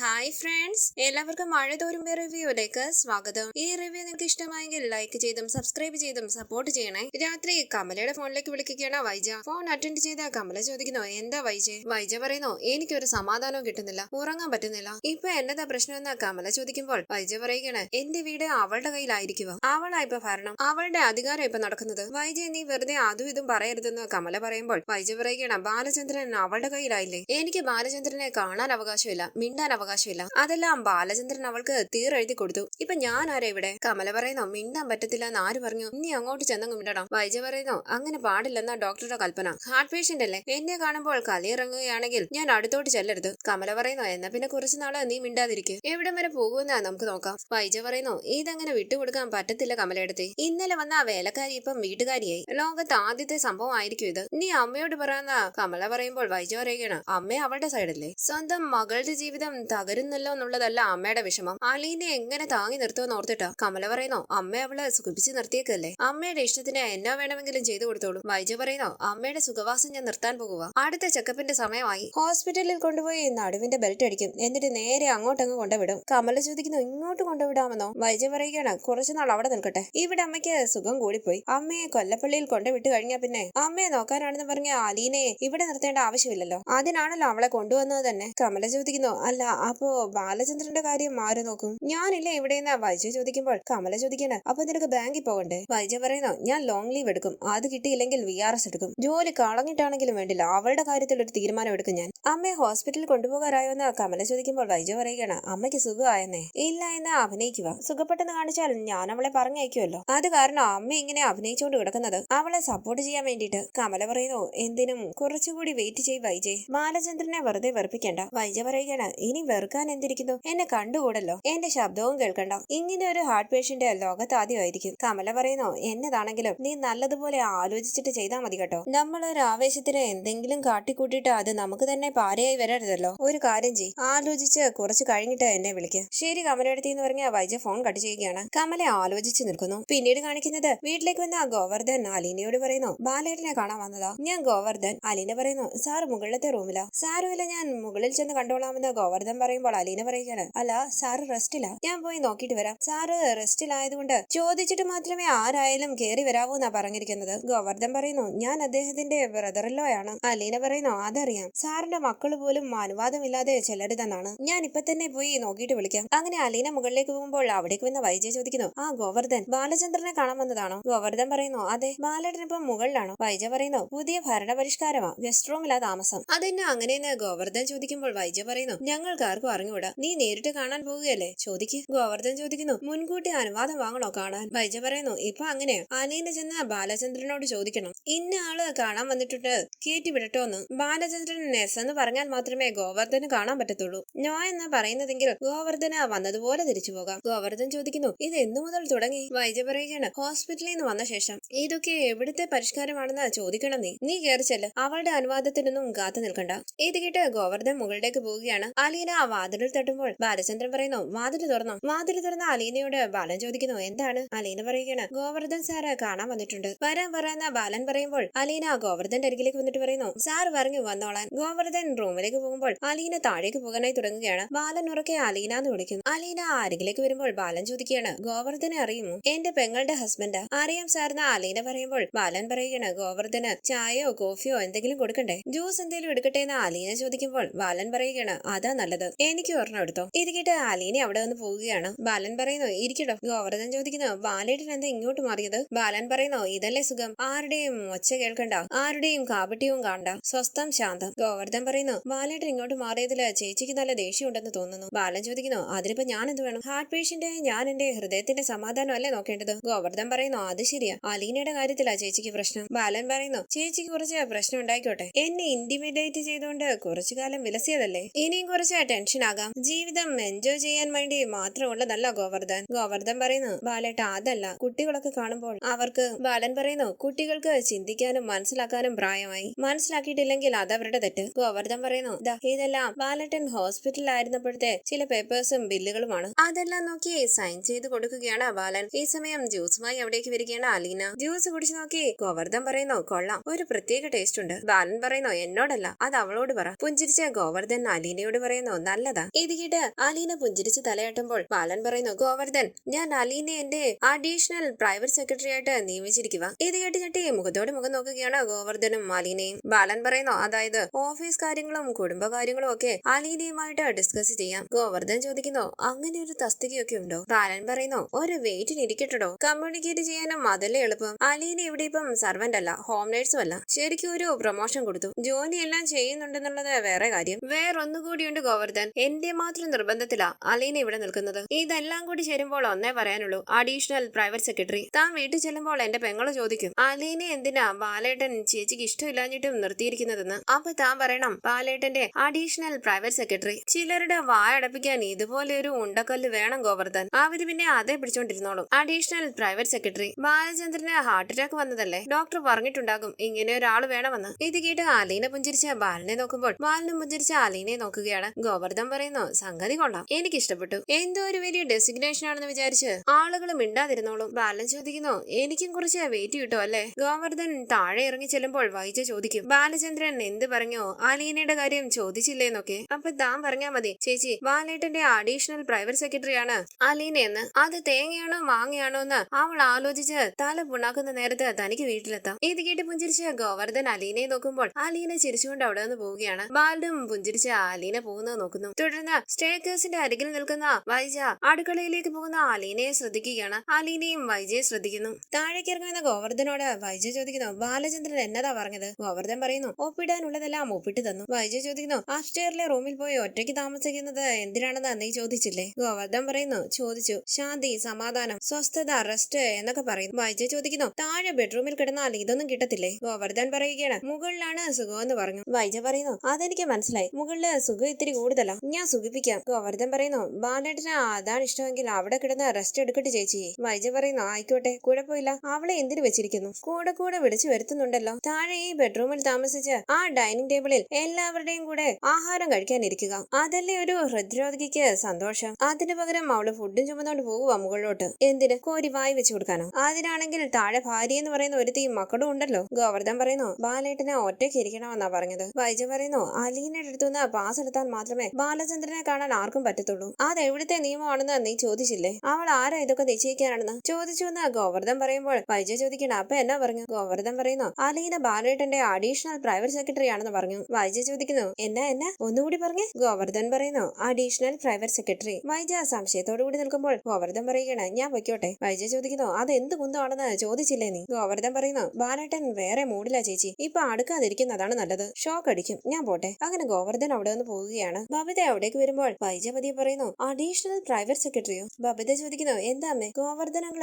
Hi friends എല്ലാവർക്കും മഴ തോരുമ്പ റിവ്യൂയിലേക്ക് സ്വാഗതം. ഈ റിവ്യൂ നിങ്ങൾക്ക് ഇഷ്ടമായെങ്കിൽ ലൈക്ക് ചെയ്തും സബ്സ്ക്രൈബ് ചെയ്തും സപ്പോർട്ട് ചെയ്യണേ. രാത്രി കമലയുടെ ഫോണിലേക്ക് വിളിക്കുകയാണ് വൈജ. ഫോൺ അറ്റൻഡ് ചെയ്ത കമല ചോദിക്കുന്നു എന്താ വൈജ? വൈജ പറയുന്നു എനിക്കൊരു സമാധാനവും കിട്ടുന്നില്ല. ഉറങ്ങാൻ പറ്റുന്നില്ല. ഇപ്പൊ എന്നതാ പ്രശ്നമെന്ന് കമല ചോദിക്കുമ്പോൾ വൈജ പറയുകയാണ് എന്റെ വീട് അവളുടെ കയ്യിലായിരിക്കുക അവളാ ഇപ്പൊ ഭരണം. അവളുടെ അധികാരം ഇപ്പൊ നടക്കുന്നത്. വൈജ നീ വെറുതെ അതും ഇതും പറയരുതെന്ന് കമല പറയുമ്പോൾ വൈജ പറയുകയാണ് ബാലചന്ദ്രൻ അവളുടെ കയ്യിലായില്ലേ? എനിക്ക് ബാലചന്ദ്രനെ കാണാൻ അവകാശമില്ല. മിണ്ടാൻ അവകാശമില്ല. അതെല്ലാം ബാലചന്ദ്രൻ അവൾക്ക് തീരെഴുതി കൊടുത്തു. ഇപ്പൊ ഞാൻ ആരാ ഇവിടെ? കമല പറയുന്നോ മിണ്ടാൻ പറ്റത്തില്ല എന്ന് ആര് പറഞ്ഞു? നീ അങ്ങോട്ട് ചെന്നങ്ങ് മിണ്ടണം. വൈജ പറയുന്നോ അങ്ങനെ പാടില്ലെന്ന ഡോക്ടറുടെ കൽപ്പന. ഹാർട്ട് പേഷ്യന്റ് അല്ലേ? എന്നെ കാണുമ്പോൾ കലിയിറങ്ങുകയാണെങ്കിൽ ഞാൻ അടുത്തോട്ട് ചെല്ലരുത്. കമല പറയുന്നോ എന്നാ പിന്നെ കുറച്ച് നാൾ നീ മിണ്ടാതിരിക്കും. എവിടം വരെ പോകുമെന്നാ നമുക്ക് നോക്കാം. വൈജ പറയുന്നു ഇതങ്ങനെ വിട്ടുകൊടുക്കാൻ പറ്റത്തില്ല കമലയെടുത്ത് ഇന്നലെ വന്ന ആ വേലക്കാരി ഇപ്പം വീട്ടുകാരിയായി. ലോകത്ത് ആദ്യത്തെ സംഭവം ആയിരിക്കും ഇത്. നീ അമ്മയോട് പറയാന്ന കമല പറയുമ്പോൾ വൈജ പറയുകയാണ് അമ്മ അവളുടെ സൈഡല്ലേ? സ്വന്തം മകളുടെ ജീവിതം തകരുന്നല്ലോ എന്നുള്ളതല്ല അമ്മയുടെ വിഷമം. അലീനെ എങ്ങനെ താങ്ങി നിർത്തുമെന്ന് ഓർത്തിട്ടാ കമല പറയുന്നോ അമ്മ അവളെ സുഖിപ്പിച്ച് നിർത്തിയേക്കല്ലേ? അമ്മയുടെ ഇഷ്ടത്തിന് എന്നാ വേണമെങ്കിലും ചെയ്തു കൊടുത്തോളൂ. വൈജ പറയുന്നോ അമ്മയുടെ സുഖവാസം ഞാൻ നിർത്താൻ പോകുക അടുത്ത ചെക്കപ്പിന്റെ സമയമായി. ഹോസ്പിറ്റലിൽ കൊണ്ടുപോയി നടുവിന്റെ ബെൽറ്റ് അടിക്കും. എന്നിട്ട് നേരെ അങ്ങോട്ടങ്ങ് കൊണ്ടുവിടും. കമല ചോദിക്കുന്നു ഇങ്ങോട്ട് കൊണ്ടുവിടാമെന്നോ? വൈജ പറയുകയാണ് കുറച്ചുനാൾ അവിടെ നിൽക്കട്ടെ. ഇവിടെ അമ്മയ്ക്ക് സുഖം കൂടിപ്പോയി. അമ്മയെ കൊല്ലപ്പള്ളിയിൽ കൊണ്ടുവിട്ട് കഴിഞ്ഞാ പിന്നെ അമ്മയെ നോക്കാനാണെന്ന് പറഞ്ഞ അലീനയെ ഇവിടെ നിർത്തേണ്ട ആവശ്യമില്ലല്ലോ. അതിനാണല്ലോ അവളെ കൊണ്ടുവന്നത് തന്നെ. കമല ചോദിക്കുന്നു അല്ല അപ്പോ ബാലചന്ദ്രന്റെ കാര്യം ആര് നോക്കും? ഞാനില്ലേ ഇവിടെ നിന്ന് വൈജ ചോദിക്കുമ്പോൾ? കമല ചോദിക്കണ. അപ്പൊ നിനക്ക് ബാങ്കിൽ പോകണ്ടേ? വൈജ പറയുന്നു ഞാൻ ലോങ് ലീവ് എടുക്കും. അത് കിട്ടിയില്ലെങ്കിൽ വി ആർ എസ് എടുക്കും. ജോലി കളഞ്ഞിട്ടാണെങ്കിലും വേണ്ടില്ല. അവളുടെ കാര്യത്തിൽ ഒരു തീരുമാനം എടുക്കും ഞാൻ. അമ്മയെ ഹോസ്പിറ്റലിൽ കൊണ്ടുപോകാറായോ എന്ന് കമല ചോദിക്കുമ്പോൾ വൈജ പറയുകയാണ് അമ്മയ്ക്ക് സുഖമായെന്നേ. ഇല്ല എന്ന് അഭിനയിക്കുക. സുഖപ്പെട്ടെന്ന് കാണിച്ചാൽ ഞാൻ അവളെ പറഞ്ഞയക്കുമല്ലോ. അത് കാരണം അമ്മ ഇങ്ങനെ അഭിനയിച്ചുകൊണ്ട് കിടക്കുന്നത്. അവളെ സപ്പോർട്ട് ചെയ്യാൻ വേണ്ടിയിട്ട്. കമല പറയുന്നു എന്തിനും കുറച്ചുകൂടി വെയിറ്റ് ചെയ് വൈജയ് ബാലചന്ദ്രനെ വെറുതെ വെറുപ്പിക്കേണ്ട. വൈജ പറയുകയാണ് ഇനി വെറുക്കാൻ എന്തിരിക്കുന്നു? എന്നെ കണ്ടുകൂടല്ലോ? എന്റെ ശബ്ദവും കേൾക്കണ്ട. ഇങ്ങനെ ഒരു ഹാർട്ട് പേഷ്യന്റ് ലോകത്ത് ആദ്യമായിരിക്കും കമല പറയുന്നു എന്നതാണെങ്കിലും നീ നല്ലതുപോലെ ആലോചിച്ചിട്ട് ചെയ്താൽ മതി കേട്ടോ. നമ്മൾ ഒരു ആവേശത്തിന് എന്തെങ്കിലും കാട്ടിക്കൂട്ടിട്ട് അത് നമുക്ക് തന്നെ പാരയായി വരരുതല്ലോ. ഒരു കാര്യം ചെയ് ആലോചിച്ച് കുറച്ച് കഴിഞ്ഞിട്ട് എന്നെ വിളിക്ക്. ശരി കമലയെടുത്തി എന്ന് പറഞ്ഞ വൈജ ഫോൺ കട്ട് ചെയ്യുകയാണ്. കമല ആലോചിച്ച് നിൽക്കുന്നു. പിന്നീട് കാണിക്കുന്നത് വീട്ടിലേക്ക് വന്ന ഗോവർദ്ധൻ അലീനയോട് പറയുന്നു ബാലേട്ടനെ കാണാൻ വന്നതാ. ഞാൻ ഗോവർദ്ധൻ. അലീന പറയുന്നു സാർ മുകളിലത്തെ റൂമിലാ സാറുമില്ല ഞാൻ മുകളിൽ ചെന്ന് കണ്ടോളാമെന്ന് ഗോവർദ്ധൻ പറയുമ്പോൾ അലീന പറയുകയാണ് അല്ല സാറ് റെസ്റ്റിലാ ഞാൻ പോയി നോക്കിയിട്ട് വരാം. സാറ് റെസ്റ്റിലായതുകൊണ്ട് ചോദിച്ചിട്ട് മാത്രമേ ആരായാലും കയറി വരാവൂ എന്നാ പറഞ്ഞിരിക്കുന്നത്. ഗോവർദ്ധൻ പറയുന്നു ഞാൻ അദ്ദേഹത്തിന്റെ ബ്രദറിലോയാണ് അലീന പറയുന്നു അതറിയാം. സാറിന്റെ മക്കൾ പോലും അനുവാദമില്ലാതെ ചെല്ലരുതെന്നാണ്. ഞാൻ ഇപ്പൊ തന്നെ പോയി നോക്കിയിട്ട് വിളിക്കാം. അങ്ങനെ അലീന മുകളിലേക്ക് പോകുമ്പോൾ അവിടേക്ക് വന്ന വൈജയ് ചോദിക്കുന്നു ആ ഗോവർദ്ധൻ ബാലചന്ദ്രനെ കാണാൻ വന്നതാണോ? ഗോവർദ്ധൻ പറയുന്നു അതെ ബാലടനിപ്പം മുകളിലാണോ. വൈജ പറയുന്നു പുതിയ ഭരണപരിഷ്കാരമാ ഗസ്റ്റ് റൂമിലാ താമസം. അതെന്നെ അങ്ങനെയെന്ന് ഗോവർദ്ധൻ ചോദിക്കുമ്പോൾ വൈജ പറയുന്നു ഞങ്ങൾക്ക് ആർക്കും അറിഞ്ഞുകൂടാ. നീ നേരിട്ട് കാണാൻ പോവുകയല്ലേ? ചോദിക്ക്. ഗോവർദ്ധൻ ചോദിക്കുന്നു. മുൻകൂട്ടി അനുവാദം വാങ്ങണോ കാണാൻ? വൈജ പറയുന്നു ഇപ്പൊ അങ്ങനെയാ. അലീന ചെന്ന് ബാലചന്ദ്രനോട് ചോദിക്കണം. ഇന്ന ആൾ കാണാൻ വന്നിട്ടുണ്ട്. കയറ്റി വിടട്ടോന്ന്. ബാലചന്ദ്രൻ നെസ് എന്ന് പറഞ്ഞാൽ മാത്രമേ ഗോവർദ്ധന് കാണാൻ പറ്റത്തുള്ളൂ. നോ എന്ന് പറയുന്നതെങ്കിൽ ഗോവർദ്ധന വന്നതുപോലെ തിരിച്ചു പോകാം. ഗോവർദ്ധൻ ചോദിക്കുന്നു ഇത് എന്നു മുതൽ തുടങ്ങി? വൈജ പറയുകയാണ് ഹോസ്പിറ്റലിൽ നിന്ന് വന്ന ശേഷം. ഇതൊക്കെ എവിടുത്തെ പരിഷ്കാരമാണെന്ന് ചോദിക്കണം നീ? നീ കയറിച്ചല്ല ചെല്ല്. അവളുടെ അനുവാദത്തിനൊന്നും കാത്തു നിൽക്കണ്ട. ഇത് കേട്ട് ഗോവർദ്ധൻ മുകളിലേക്ക് പോവുകയാണ്. അലീന വാതിലിൽ തട്ടുമ്പോൾ ബാലചന്ദ്രൻ പറയുന്നു വാതിൽ തുറന്നു? വാതിൽ തുറന്ന അലീനയോട് ബാലൻ ചോദിക്കുന്നു എന്താണ്? അലീന പറയുകയാണ് ഗോവർദ്ധൻ സാറ് കാണാൻ വന്നിട്ടുണ്ട്. വരാൻ പറയുന്ന ബാലൻ പറയുമ്പോൾ അലീന ഗോവർദ്ധന്റെ അരികിലേക്ക് വന്നിട്ട് പറയുന്നു സാർ പറഞ്ഞു വന്നോളാൻ. ഗോവർദ്ധൻ റൂമിലേക്ക് പോകുമ്പോൾ അലീന താഴേക്ക് പോകാനായി തുടങ്ങുകയാണ്. ബാലൻ ഉറക്കെ അലീന എന്ന് വിളിക്കുന്നു. അലീന അരികിലേക്ക് വരുമ്പോൾ ബാലൻ ചോദിക്കുകയാണ് ഗോവർദ്ധനെ അറിയുമോ? എന്റെ പെങ്ങളുടെ ഹസ്ബൻഡാ അറിയാം സാറിന് അലീന പറയുമ്പോൾ ബാലൻ പറയുകയാണ് ഗോവർദ്ധന് ചായയോ കോഫിയോ എന്തെങ്കിലും കൊടുക്കണ്ടേ? ജ്യൂസ് എന്തെങ്കിലും എടുക്കട്ടെ എന്ന് അലീന ചോദിക്കുമ്പോൾ ബാലൻ പറയുകയാണ് അതാ നല്ലത്. എനിക്ക് ഒരെണ്ണം എടുത്തോ. ഇത് കേട്ട് അലീന അവിടെ വന്ന് പോവുകയാണ്. ബാലൻ പറയുന്നു ഇരിക്കട്ടോ ഗോവർദ്ധൻ ചോദിക്കുന്നു ബാലേട്ടൻ എന്താ ഇങ്ങോട്ട് മാറിയത്? ബാലൻ പറയുന്നു ഇതല്ലേ സുഖം. ആരുടെയും ഒച്ച കേൾക്കണ്ട. ആരുടെയും കാപട്യവും കാണണ്ട. സ്വസ്ഥം ശാന്തം. ഗോവർദ്ധൻ പറയുന്നു ബാലേട്ടൻ ഇങ്ങോട്ട് മാറിയതിൽ ചേച്ചിക്ക് നല്ല ദേഷ്യമുണ്ടെന്ന് തോന്നുന്നു. ബാലൻ ചോദിക്കുന്നു അതിനിപ്പോ ഞാൻ എന്ത് വേണം? ഹാർട്ട് പേഷ്യന്റ് ഞാൻ എന്റെ ഹൃദയത്തിന്റെ സമാധാനം അല്ലേ നോക്കേണ്ടത്? ഗോവർദ്ധൻ പറയുന്നു അത് ശരിയാ. അലീനയുടെ കാര്യത്തിലാ ചേച്ചിക്ക് പ്രശ്നം. ബാലൻ പറയുന്നു ചേച്ചിക്ക് കുറച്ച് പ്രശ്നം ഉണ്ടായിക്കോട്ടെ. എന്നെ ഇന്റിമിഡേറ്റ് ചെയ്തുകൊണ്ട് കുറച്ചു കാലം വിലസിയതല്ലേ? ഇനിയും കുറച്ച് ടെൻഷൻ ആകാം. ജീവിതം എൻജോയ് ചെയ്യാൻ വേണ്ടി മാത്രമുള്ളതല്ല ഗോവർദ്ധൻ. ഗോവർദ്ധൻ പറയുന്നു ബാലേട്ട അതല്ല. കുട്ടികളൊക്കെ കാണുമ്പോൾ അവർക്ക് ബാലൻ പറയുന്നു കുട്ടികൾക്ക് ചിന്തിക്കാനും മനസ്സിലാക്കാനും പ്രായമായി. മനസ്സിലാക്കിയിട്ടില്ലെങ്കിൽ അത് അവരുടെ തെറ്റ്. ഗോവർദ്ധൻ പറയുന്നു ദാ ഇതെല്ലാം ബാലട്ടൻ ഹോസ്പിറ്റലിലായിരുന്നപ്പോഴത്തെ ചില പേപ്പേഴ്സും ബില്ലുകളുമാണ്. അതെല്ലാം നോക്കി സൈൻ ചെയ്ത് കൊടുക്കുകയാണ് ബാലൻ. ഈ സമയം ജ്യൂസുമായി അവിടേക്ക് വരികയാണ് അലീന. ജ്യൂസ് കുടിച്ചു നോക്കി ഗോവർദ്ധൻ പറയുന്നു കൊള്ളാം. ഒരു പ്രത്യേക ടേസ്റ്റ് ഉണ്ട്. ബാലൻ പറയുന്നു എന്നോടല്ല അത് അവളോട് പറ. പുഞ്ചിരിച്ച ഗോവർദ്ധൻ അലീനയോട് പറയുന്നു നല്ലതാ. ഇത് അലീന പുഞ്ചിരിച്ച് തലയാട്ടുമ്പോൾ ബാലൻ പറയുന്നു ഗോവർദ്ധൻ ഞാൻ അലീനെ എന്റെ അഡീഷണൽ പ്രൈവറ്റ് സെക്രട്ടറി ആയിട്ട് നിയമിച്ചിരിക്കുക ഇത് കേട്ട് ഞെട്ടി മുഖത്തോട് മുഖം നോക്കുകയാണ് ഗോവർദ്ധനും അലീനയും. ബാലൻ പറയുന്നു അതായത് ഓഫീസ് കാര്യങ്ങളും കുടുംബ കാര്യങ്ങളും ഒക്കെ അലീനയുമായിട്ട് ഡിസ്കസ് ചെയ്യാം. ഗോവർദ്ധൻ ചോദിക്കുന്നു അങ്ങനെ ഒരു തസ്തികയൊക്കെ ഉണ്ടോ? ബാലൻ പറയുന്നു ഒരു വെയിറ്റിന് ഇരിക്കട്ടോ കമ്മ്യൂണിക്കേറ്റ് ചെയ്യാനും അതല്ലേ എളുപ്പം. അലീന ഇവിടെ ഇപ്പം സർവന്റ് അല്ല ഹോം നേഴ്സും അല്ല. ശരിക്കും ഒരു പ്രൊമോഷൻ കൊടുത്തു. ജോലിയെല്ലാം ചെയ്യുന്നുണ്ടെന്നുള്ളത് വേറെ കാര്യം. വേറൊന്നുകൂടിയുണ്ട് ഗോവർദ്ധൻ. എന്റെ മാത്രം നിർബന്ധത്തിലാ അലീന ഇവിടെ നിൽക്കുന്നത്. ഇതെല്ലാം കൂടി ചേരുമ്പോൾ ഒന്നേ പറയാനുള്ളൂ. Additional private secretary. താൻ വീട്ടിൽ ചെല്ലുമ്പോൾ എന്റെ പെങ്ങൾ ചോദിക്കും അലീനെ എന്തിനാ ബാലേട്ടൻ ചേച്ചിക്ക് ഇഷ്ടമില്ലാഞ്ഞിട്ടും നിർത്തിയിരിക്കുന്നതെന്ന്? അപ്പൊ താൻ പറയണം ബാലേട്ടന്റെ അഡീഷണൽ പ്രൈവറ്റ് സെക്രട്ടറി. ചിലരുടെ വായടപ്പിക്കാൻ ഇതുപോലെ ഒരു ഉണ്ടക്കല്ല് വേണം ഗോവർദ്ധൻ. അവർ പിന്നെ അതേ പിടിച്ചോണ്ടിരുന്നോളും. Additional private secretary. Balachandran heart attack വന്നതല്ലേ? ഡോക്ടർ പറഞ്ഞിട്ടുണ്ടാകും ഇങ്ങനെ ഒരാൾ വേണമെന്ന്. ഇത് കേട്ട് അലീന പുഞ്ചിരിച്ച ബാലനെ നോക്കുമ്പോൾ ബാലനും പുഞ്ചിരിച്ച അലീനെ നോക്കുകയാണ് ഗോവർദ്ധൻ. പറയുന്നു. സംഗതി കൊള്ളാം. എനിക്ക് ഇഷ്ടപ്പെട്ടു എന്തോ ഒരു വലിയ ഡെസിഗ്നേഷൻ ആണെന്ന് വിചാരിച്ച് ആളുകൾ മിണ്ടാതിരുന്നോളും. ബാലൻ ചോദിക്കുന്നു എനിക്കും കുറച്ച് വെയിറ്റ് കിട്ടും അല്ലേ? ഗോവർദ്ധൻ താഴെ ഇറങ്ങി ചെല്ലുമ്പോൾ വൈജ ചോദിക്കും ബാലചന്ദ്രൻ എന്ത് പറഞ്ഞോ? ആലീനയുടെ കാര്യം ചോദിച്ചില്ലേന്നൊക്കെ അപ്പൊ താൻ പറഞ്ഞാ മതി ചേച്ചി ബാലേട്ടന്റെ അഡീഷണൽ പ്രൈവറ്റ് സെക്രട്ടറി ആണ് അലീനയെന്ന്. അത് തേങ്ങയാണോ മാങ്ങയാണോ എന്ന് അവൾ ആലോചിച്ച് തല പുണ്ണാക്കുന്ന നേരത്ത് തനിക്ക് വീട്ടിലെത്താം. ഇത് കേട്ട് പുഞ്ചിരിച്ച ഗോവർദ്ധൻ അലീനയെ നോക്കുമ്പോൾ അലീന ചിരിച്ചുകൊണ്ട് അവിടെ നിന്ന് പോവുകയാണ്. ബാലും പുഞ്ചിരിച്ച് അലീന പോകുന്നത് നോക്കുന്നു. തുടർന്ന് സ്റ്റേക്കേഴ്സിന്റെ അരികിൽ നിൽക്കുന്ന വൈജ അടുക്കളയിലേക്ക് പോകുന്ന ആലീനയെ ശ്രദ്ധിക്കുകയാണ്. ആലീനയും വൈജയെ ശ്രദ്ധിക്കുന്നു. താഴേക്ക് ഇറങ്ങുന്ന ഗോവർദ്ധനോട് വൈജ ചോദിക്കുന്നു ബാലചന്ദ്രൻ എന്നതാ പറഞ്ഞത്? ഗോവർദ്ധൻ പറയുന്നു ഒപ്പിടാനുള്ളതെല്ലാം ഒപ്പിട്ട് തന്നു. വൈജ ചോദിക്കുന്നു അപ്സ്റ്റേറിലെ റൂമിൽ പോയി ഒറ്റയ്ക്ക് താമസിക്കുന്നത് എന്തിനാണെന്ന് നീ ചോദിച്ചില്ലേ? ഗോവർദ്ധൻ പറയുന്നു ചോദിച്ചു. ശാന്തി സമാധാനം സ്വസ്ഥത റെസ്റ്റ് എന്നൊക്കെ പറയുന്നു. വൈജ ചോദിക്കുന്നു താഴെ ബെഡ്റൂമിൽ കിടന്നാൽ ഇതൊന്നും കിട്ടത്തില്ലേ? ഗോവർദ്ധൻ പറയുകയാണ് മുകളിലാണ് സുഖം എന്ന് പറഞ്ഞു. വൈജ പറയുന്നു അതെനിക്ക് മനസ്സിലായി. മുകളിൽ സുഖം ഇത്തിരി കൂടുതലാ ഞാൻ സുഖിപ്പിക്കാം. ഗോവർദ്ധൻ പറയുന്നു ബാലേട്ടന് അതാണ് ഇഷ്ടമെങ്കിൽ അവിടെ കിടന്ന് റെസ്റ്റ് എടുക്കട്ടെ ചേച്ചി. വൈജ പറയുന്നു ആയിക്കോട്ടെ കുഴപ്പമില്ല അവളെ എന്തിനു വെച്ചിരിക്കുന്നു? കൂടെ കൂടെ വിളിച്ചു വരുത്തുന്നുണ്ടല്ലോ. താഴെ ഈ ബെഡ്റൂമിൽ താമസിച്ച് ആ ഡൈനിങ് ടേബിളിൽ എല്ലാവരുടെയും കൂടെ ആഹാരം കഴിക്കാനിരിക്കുക. അതല്ലേ ഒരു ഹൃദ്രോഗിക്ക് സന്തോഷം? അതിനു പകരം അവൾ ഫുഡും ചുമന്നോണ്ട് പോകുക മുകളിലോട്ട്. എന്തിന്? കോരി വായി വെച്ചു കൊടുക്കാനോ? അതിനാണെങ്കിൽ താഴെ ഭാര്യ എന്ന് പറയുന്ന ഒരു തീ മക്കളും ഉണ്ടല്ലോ. ഗോവർദ്ധൻ പറയുന്നു ബാലേട്ടനെ ഒറ്റയ്ക്ക് ഇരിക്കണമെന്നാ പറഞ്ഞത്. വൈജ പറയുന്നു അലീനയുടെ അടുത്തുനിന്ന് പാസ് എടുത്താൽ മാത്രമേ ബാലചന്ദ്രനെ കാണാൻ ആർക്കും പറ്റത്തുള്ളൂ. അത് എവിടുത്തെ നിയമമാണെന്ന് നീ ചോദിച്ചില്ലേ? അവൾ ആരാ ഇതൊക്കെ നിശ്ചയിക്കാനാണെന്ന്? ചോദിച്ചു എന്ന് ഗോവർദ്ധൻ പറയുമ്പോൾ വൈജ ചോദിക്കണം അപ്പൊ എന്നാ പറഞ്ഞു? ഗോവർദ്ധൻ പറയുന്നു അലീന ബാലേട്ടന്റെ അഡീഷണൽ പ്രൈവറ്റ് സെക്രട്ടറി ആണെന്ന് പറഞ്ഞു. വൈജ ചോദിക്കുന്നു എന്നാ എന്നാ? ഒന്നുകൂടി പറഞ്ഞേ. ഗോവർദ്ധൻ പറയുന്നു അഡീഷണൽ പ്രൈവറ്റ് സെക്രട്ടറി വൈജ സംശയത്തോടു കൂടി നിൽക്കുമ്പോൾ ഗോവർദ്ധൻ പറയുകയാണ് ഞാൻ പൊയ്ക്കോട്ടെ. വൈജ ചോദിക്കുന്നു അത് എന്ത് കുന്തമാണെന്ന് ചോദിച്ചില്ലേ നീ? ഗോവർദ്ധൻ പറയുന്നു ബാലേട്ടൻ വേറെ മൂടില്ല ചേച്ചി. ഇപ്പൊ അടുക്കാതിരിക്കുന്നതാണ് നല്ലത്. ഷോക്ക് അടിക്കും. ഞാൻ പോട്ടെ. അങ്ങനെ ഗോവർദ്ധൻ അവിടെ നിന്ന് പോവുകയാണ്. ബബിത അവിടേക്ക് വരുമ്പോൾ വൈജമതി പറയുന്നു അഡീഷണൽ പ്രൈവറ്റ് സെക്രട്ടറിയോ ബബിത ചോദിക്കുന്നു എന്താ അമ്മേ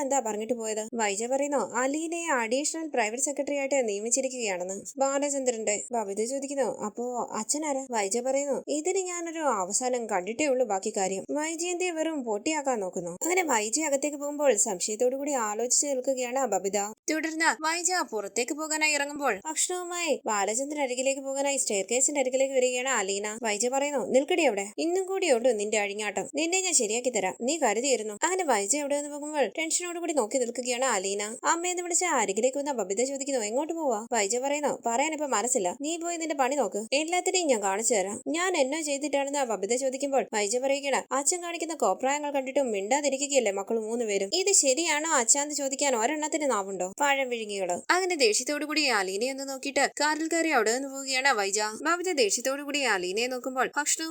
എന്താ പറഞ്ഞിട്ട് പോയത്? വൈജ പറയുന്നു അലീനെ അഡീഷണൽ പ്രൈവറ്റ് സെക്രട്ടറി ആയിട്ട് നിയമിച്ചിരിക്കുകയാണെന്ന്. ബാലചന്ദ്രന്റെ ബബിത ചോദിക്കുന്നു അപ്പോ അച്ഛനാരാ? വൈജ പറയുന്നു ഇതിന് ഞാനൊരു അവസാനം കണ്ടിട്ടേ ഉള്ളൂ ബാക്കി കാര്യം. വൈജയന്റെ വെറും പൊട്ടിയാക്കാൻ നോക്കുന്നു. അങ്ങനെ വൈജ അകത്തേക്ക് പോകുമ്പോൾ സംശയത്തോടു കൂടി ആലോചിച്ച് നിൽക്കുകയാണ് ബബിത. തുടർന്ന് വൈജ പുറത്തേക്ക് പോകാനായി ഇറങ്ങുമ്പോൾ ഭക്ഷണവുമായി ബാലചന്ദ്രൻ അരികിലേക്ക് പോകാനായി സ്റ്റെയർ കേസിന്റെ അരികിലേക്ക് വരികയാണ് അലീന. വൈജ പറയുന്നു നിൽക്കടി അവിടെ. ഇന്നും കൂടിയുള്ളൂ നിന്റെ അഴിഞ്ഞാട്ടം. നിന്നെ ഞാൻ ശരിയാക്കി തരാം. നീ കരുതിയിരുന്നു. അങ്ങനെ വൈജ എവിടെ നിന്ന് പോകുമ്പോൾ ടെൻഷനോട് കൂടി നോക്കി നിൽക്കുകയാണ് അലീന. അമ്മയെന്ന് വിളിച്ച അരികിലേക്ക് വന്ന ബബിത ചോദിക്കുന്നു എങ്ങോട്ട് പോവാ? വൈജ പറയുന്നു പറയാനിപ്പോ മനസ്സില്ല. നീ പോയി നിന്റെ പണി നോക്ക്. എല്ലാത്തിനെയും ഞാൻ കാണിച്ചു തരാം. ഞാൻ എന്നോ ചെയ്തിട്ടാണെന്ന് ബബിത ചോദിക്കുമ്പോൾ വൈജ പറയുകയാണ് അച്ഛൻ കാണിക്കുന്ന കോപ്രായങ്ങൾ കണ്ടിട്ടും മിണ്ടാതിരിക്കുകയല്ലേ മക്കൾ മൂന്നുപേരും? ഇത് ശരിയാണോ അച്ഛാന്ന് ചോദിക്കാൻ ഒരെണ്ണത്തിന് നാവുണ്ടോ? പഴം വിഴുങ്ങികൾ. അങ്ങനെ ദേഷ്യത്തോടു കൂടി അലീനയെ നോക്കിയിട്ട് കാറിൽ കയറി അവിടെ നിന്ന് പോവുകയാണ് വൈജ. ബബിത ദേഷ്യത്തോടു കൂടി അലീനയെ നോക്കുമ്പോൾ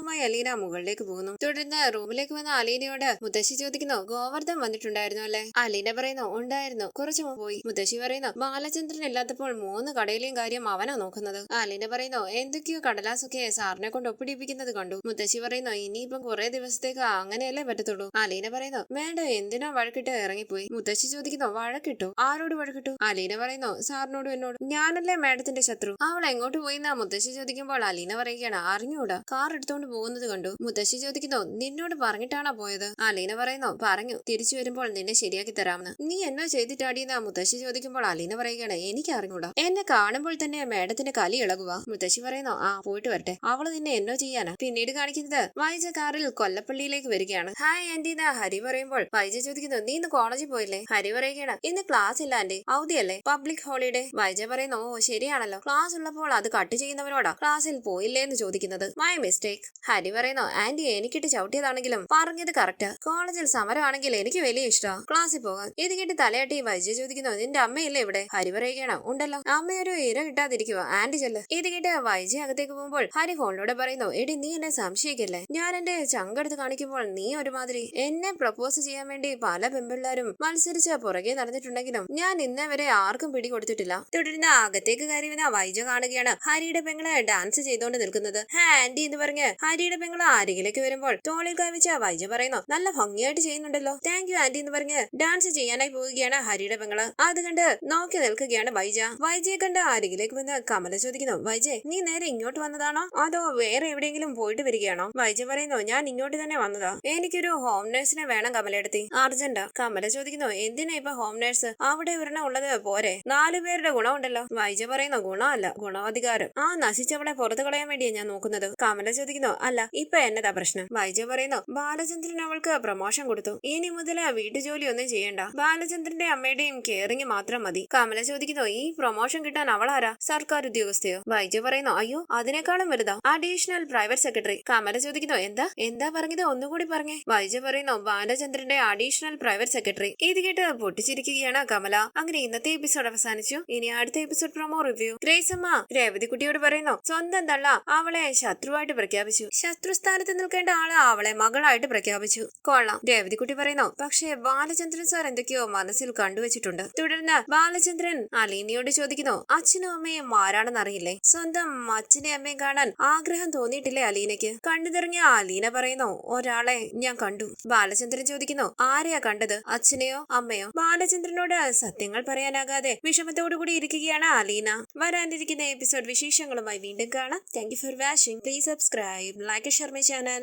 ഭക്ഷണവുമായി അലീന മുകളിലേക്ക് പോകുന്നു. തുടർന്ന് റൂമിലേക്ക് വന്ന അലീനയോട് മുത്തശ്ശി ചോദിക്കുന്നു ഗോവർദ്ധൻ വന്നിട്ടുണ്ടായിരുന്നു അല്ലേ? അലീന പറയുന്നു ഉണ്ടായിരുന്നു. കുറച്ചു പോയി. മുത്തശ്ശി പറയുന്നു ബാലചന്ദ്രൻ ഇല്ലാത്തപ്പോൾ മൂന്ന് കടയിലെയും കാര്യം അവനാ നോക്കുന്നത്. അലീന പറയുന്നു എന്തൊക്കെയോ കടലാസൊക്കെ സാറിനെ കൊണ്ട് ഒപ്പിടിപ്പിക്കുന്നത് കണ്ടു. മുത്തശ്ശി പറയുന്നു ഇനിയിപ്പം കുറെ ദിവസത്തേക്ക് അങ്ങനെയല്ലേ പറ്റത്തുള്ളൂ. അലീന പറയുന്നു വേണ്ട എന്തിനാ വഴക്കിട്ട് ഇറങ്ങിപ്പോയി? മുത്തശ്ശി ചോദിക്കുന്നു വഴക്കിട്ടു? ആരോട് വഴക്കിട്ടു? അലീന പറയുന്നു സാറിനോടും എന്നോട്. ഞാനല്ലേ മാഡത്തിന്റെ ശത്രു? അവൾ എങ്ങോട്ട് പോയി എന്നാ മുത്തശ്ശി ചോദിക്കുമ്പോൾ അലീന പറയുകയാണ് അറിഞ്ഞൂടാ. കാർ എടുത്തോണ്ട് പോകുന്നത് കണ്ടു. മുത്തശ്ശി ചോദിക്കുന്നു നിന്നോട് പറഞ്ഞിട്ടാണോ പോയത്? അലീന പറയുന്നു പറഞ്ഞു തിരിച്ചു വരുമ്പോൾ നിന്നെ ശരിയാക്കി തരാമെന്ന്. നീ എന്നോ ചെയ്തിട്ടാടിയെന്നാ മുത്തശ്ശി ചോദിക്കുമ്പോൾ അലീന പറയുകയാണ് എനിക്ക് അറിഞ്ഞൂടാ. എന്നെ കാണുമ്പോൾ തന്നെ മേഡത്തിന്റെ കലി ഇളകുക മുത്തശ്ശി പറയുന്നു ആ പോയിട്ട് വരട്ടെ. അവൾ നിന്നെ എന്നോ ചെയ്യാനാ? പിന്നീട് കാണിക്കുന്നത് വൈജ കാറിൽ കൊല്ലപ്പള്ളിയിലേക്ക് വരികയാണ്. ഹായ് ആന്റി ഹരി പറയുമ്പോൾ വൈജ ചോദിക്കുന്നു നീ ഇന്ന് കോളേജിൽ പോയില്ലേ? ഹരി പറയുകയാണ് ഇന്ന് ക്ലാസ് ഇല്ല ആന്റി. അവധിയല്ലേ? Public holiday. വൈജ പറയുന്നു ഓ ശരിയാണല്ലോ. ക്ലാസ് ഉള്ളപ്പോൾ അത് കട്ട് ചെയ്യുന്നവരോടാ? ക്ലാസ്സിൽ പോയില്ലേ എന്ന് ചോദിക്കുന്നത്. മൈ മിസ്റ്റേക്ക് ഹരി പറയുന്നു ആന്റി എനിക്കിട്ട് ചവിട്ടിയതാണെങ്കിലും പറഞ്ഞത് കറക്റ്റ് കോളേജിൽ സമരമാണെങ്കിൽ എനിക്ക് വലിയ ഇഷ്ടമാണ് ക്ലാസ്സിൽ പോകാൻ. ഇത് കേട്ട് തലയാട്ടി വൈദ്യ ചോദിക്കുന്നു നിന്റെ അമ്മയില്ലേ ഇവിടെ? ഹരി പറയുകയാണ് ഉണ്ടല്ലോ. അമ്മയൊരു ഇര കിട്ടാതിരിക്കുക ആന്റി ചെല്ല്. ഇത് കേട്ട് വൈദ്യ അകത്തേക്ക് പോകുമ്പോൾ ഹരി ഫോണിലൂടെ പറയുന്നു എടി നീ എന്നെ സംശയിക്കല്ലേ? ഞാൻ എന്റെ ചങ്കെടുത്ത് കാണിക്കുമ്പോൾ നീ ഒരുമാതിരി എന്നെ പ്രപ്പോസ് ചെയ്യാൻ വേണ്ടി പല പെമ്പിള്ളാരും മത്സരിച്ച് പുറകെ നടന്നിട്ടുണ്ടെങ്കിലും ഞാൻ ഇന്നേ വരെ ആർക്കും പിടികൊടുത്തിട്ടില്ല. തുടരുന്ന അകത്തേക്ക് കയറി വന്ന വൈജ കാണുകയാണ് ഹരിയുടെ പെങ്ങളെ ഡാൻസ് ചെയ്തുകൊണ്ട് നിൽക്കുന്നത്. ഹാ ആന്റി എന്ന് പറഞ്ഞ് ഹരിയുടെ പെങ്ങൾ ആരെങ്കിലേക്ക് വരുമ്പോൾ തോളിൽ കവിച്ച വൈജ പറയുന്നു നല്ല ഭംഗിയായിട്ട് ചെയ്യുന്നുണ്ടല്ലോ. താങ്ക് യു ആന്റി എന്ന് പറഞ്ഞ് ഡാൻസ് ചെയ്യാനായി പോവുകയാണ് ഹരിയുടെ പെങ്ങൾ അത് കണ്ട് നോക്കി നിൽക്കുകയാണ് വൈജ. വൈജയെ കണ്ട് ആരെങ്കിലേക്ക് വന്ന് കമല ചോദിക്കുന്നു വൈജയ് നീ നേരെ ഇങ്ങോട്ട് വന്നതാണോ? അതോ വേറെ എവിടെയെങ്കിലും പോയിട്ട് വരികയാണോ? വൈജ പറയുന്നു ഞാൻ ഇങ്ങോട്ട് തന്നെ വന്നതാ. എനിക്കൊരു ഹോം നഴ്സിനെ വേണം കമലയെടുത്തി അർജന്റ് കമല ചോദിക്കുന്നു എന്തിനാ ഇപ്പൊ ഹോം നഴ്സ് അവിടെ ഒരെണ്ണം ഉള്ളത് പോരെ. നാലു പേരുടെ ഗുണമുണ്ടല്ലോ. വൈജ പറയുന്നു ഗുണമല്ല ഗുണാധികാരം. ആ നശിച്ചവളെ പുറത്തു കളയാൻ വേണ്ടിയാ ഞാൻ നോക്കുന്നത്. കമല ചോദിക്കുന്നു അല്ല ഇപ്പൊ എന്നതാ പ്രശ്നം? വൈജു പറയുന്നു ബാലചന്ദ്രൻ അവൾക്ക് പ്രമോഷൻ കൊടുത്തു. ഇനി മുതൽ വീട്ടുജോലി ഒന്നും ചെയ്യണ്ട. ബാലചന്ദ്രന്റെ അമ്മയുടെയും കെയറിങ് മാത്രം മതി. കമല ചോദിക്കുന്നു ഈ പ്രൊമോഷൻ കിട്ടാൻ അവൾ ആരാ സർക്കാർ ഉദ്യോഗസ്ഥയോ? വൈജു പറയുന്നു അയ്യോ അതിനേക്കാളും വലുതാ. അഡീഷണൽ പ്രൈവറ്റ് സെക്രട്ടറി കമല ചോദിക്കുന്നു എന്താ? എന്താ പറഞ്ഞത്? ഒന്നുകൂടി പറഞ്ഞേ. വൈജു പറയുന്നു ബാലചന്ദ്രന്റെ അഡീഷണൽ പ്രൈവറ്റ് സെക്രട്ടറി ഇത് കേട്ട് പൊട്ടിച്ചിരിക്കുകയാണ് കമല. അങ്ങനെ ഇന്നത്തെ എപ്പിസോഡ് അവസാനിച്ചു. ഇനി അടുത്ത എപ്പിസോഡ് പ്രൊമോ റിവ്യൂ ഗ്രേസമ്മ രേവതിക്കുട്ടിയോട് രേവതി കുട്ടിയോട് പറയുന്നു സ്വന്തം തള്ള അവളെ ശത്രുവായിട്ട് പ്രഖ്യാപിച്ചു. ശത്രുസ്ഥാനത്ത് നിൽക്കേണ്ട ആൾ അവളെ മകളായിട്ട് പ്രഖ്യാപിച്ചു. കൊള്ളാം. രേവതി കുട്ടി പറയുന്നു. പക്ഷേ ബാലചന്ദ്രൻ സാർ എന്തൊക്കെയോ മനസ്സിൽ കണ്ടുവച്ചിട്ടുണ്ട്. തുടർന്ന് ബാലചന്ദ്രൻ അലീനിയോട് ചോദിക്കുന്നു അച്ഛനും അമ്മയും ആരാണെന്ന് അറിയില്ലേ സ്വന്തം അച്ഛനെ അമ്മയും കാണാൻ ആഗ്രഹം തോന്നിയിട്ടില്ലേ അലീനയ്ക്ക്? തിറങ്ങിയ അലീന പറയുന്നു ഒരാളെ ഞാൻ കണ്ടു. ബാലചന്ദ്രൻ ചോദിക്കുന്നു ആരെയാ കണ്ടത്? അച്ഛനെയോ അമ്മയോ? ബാലചന്ദ്രനോട് സത്യങ്ങൾ പറയാനാകാതെ വിഷമത്തോടുകൂടി ഇരിക്കുകയാണ് അലീന. വരാനിരിക്കുന്ന എപ്പിസോഡ് വിശേഷങ്ങളുമായി വീണ്ടും കാണാം. Thank for watching. Please subscribe like share my channel